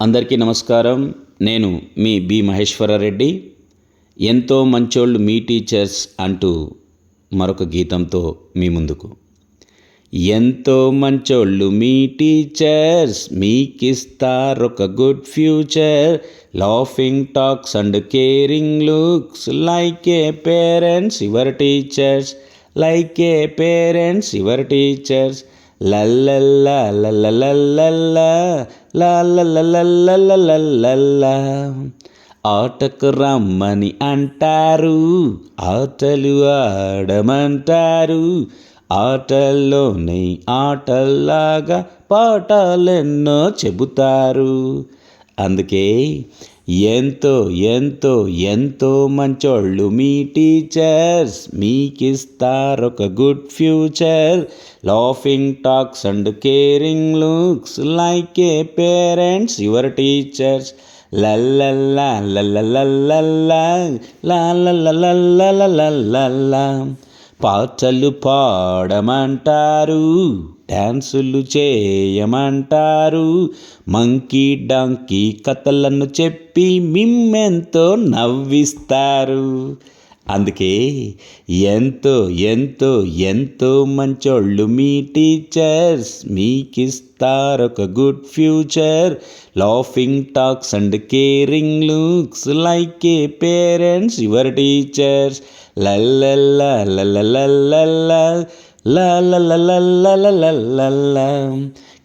అందరికీ నమస్కారం. నేను మీ బి మహేశ్వరరెడ్డి. ఎంతో మంచోళ్ళు మీ టీచర్స్ అంటూ మరొక గీతంతో మీ ముందుకు. ఎంతో మంచోళ్ళు మీ teachers మీకిస్తారొక good future. Laughing talks and caring looks like a parents your teachers like a parents your teachers లల్లల్లా లల్లలల్లల్లా ఆటకు రమ్మని అంటారు ఆటలు ఆడమంటారు. ఆటల్లోనే ఆటల్లాగా పాఠాలెన్నో చెబుతారు. అందుకే ఎంతో ఎంతో ఎంతో మంచోళ్ళు మీ teachers మీకిస్తారొక good future laughing talks and caring looks like a parents your teachers లల్లల్లా లల్ల లల్లల్లా పాటలు పాడమంటారు డ్యాన్సులు చేయమంటారు మంకీ డంకీ కథలను చెప్పి మిమ్మెంతో నవ్విస్తారు. అందుకే ఎంతో ఎంతో ఎంతో మంచోళ్ళు మీ teachers. మీకిస్తారొక good future. Laughing talks and caring looks like a parents your teachers లల్ల లల్లలల్లల్లా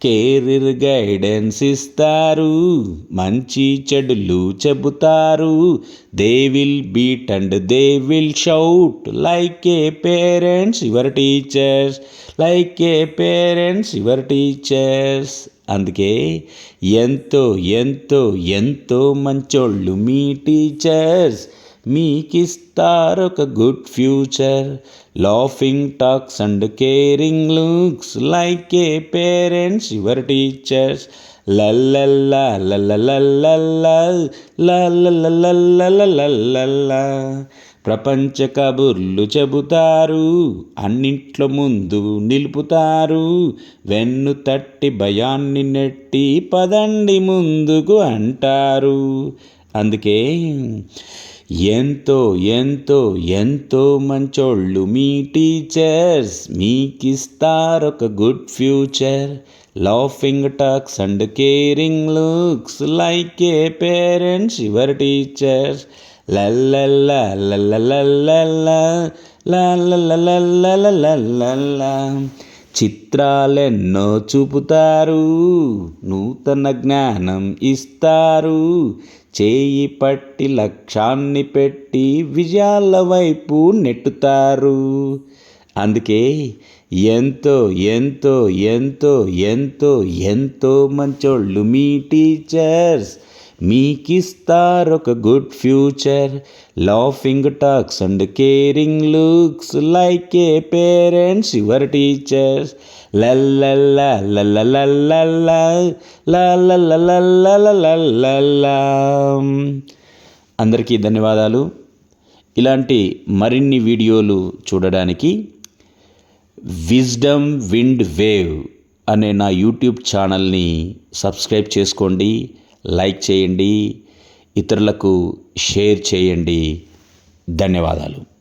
కేరీర్ గైడెన్స్ ఇస్తారు మంచి చెడులు చెబుతారు. They will beat and they will shout. Like a parents your teachers. Like a parents your teachers. అందుకే ఎంతో ఎంతో ఎంతో మంచోళ్ళు మీ teachers. మీకిస్తారొక good future laughing talks and caring looks like a parents your teachers లల్లల్లా లల్లలల్లల్లా లల్లలల్లలల్లలల్లల్లా ప్రపంచ కబుర్లు చెబుతారు అన్నింట్లో ముందు నిలుపుతారు వెన్ను తట్టి భయాన్ని నెట్టి పదండి ముందుకు అంటారు అందుకే ఎంతో ఎంతో ఎంతో మంచోళ్ళు మీ teachers మీకిస్తారొక good future laughing talks and caring looks like a parents your teachers లల్లల్లా లల్లలల్లల్లా లాలలల్లలల్లలల్లల్లా చిత్రాలెన్నో చూపుతారు నూతన జ్ఞానం ఇస్తారు. చేయి పట్టి లక్ష్యాన్ని పెట్టి విజయాల వైపు నెట్టుతారు. అందుకే ఎంతో ఎంతో ఎంతో ఎంతో ఎంతో మంచోళ్ళు మీ teachers. మీకిస్తారొక good future laughing talks and caring looks like a parents your teachers అందరికీ ధన్యవాదాలు ఇలాంటి మరిన్ని వీడియోలు చూడడానికి విజ్డమ్ విండ్ వేవ్ అనే నా యూట్యూబ్ ఛానల్ని సబ్స్క్రైబ్ చేసుకోండి లైక్ చేయండి ఇతరులకు షేర్ చేయండి. ధన్యవాదాలు.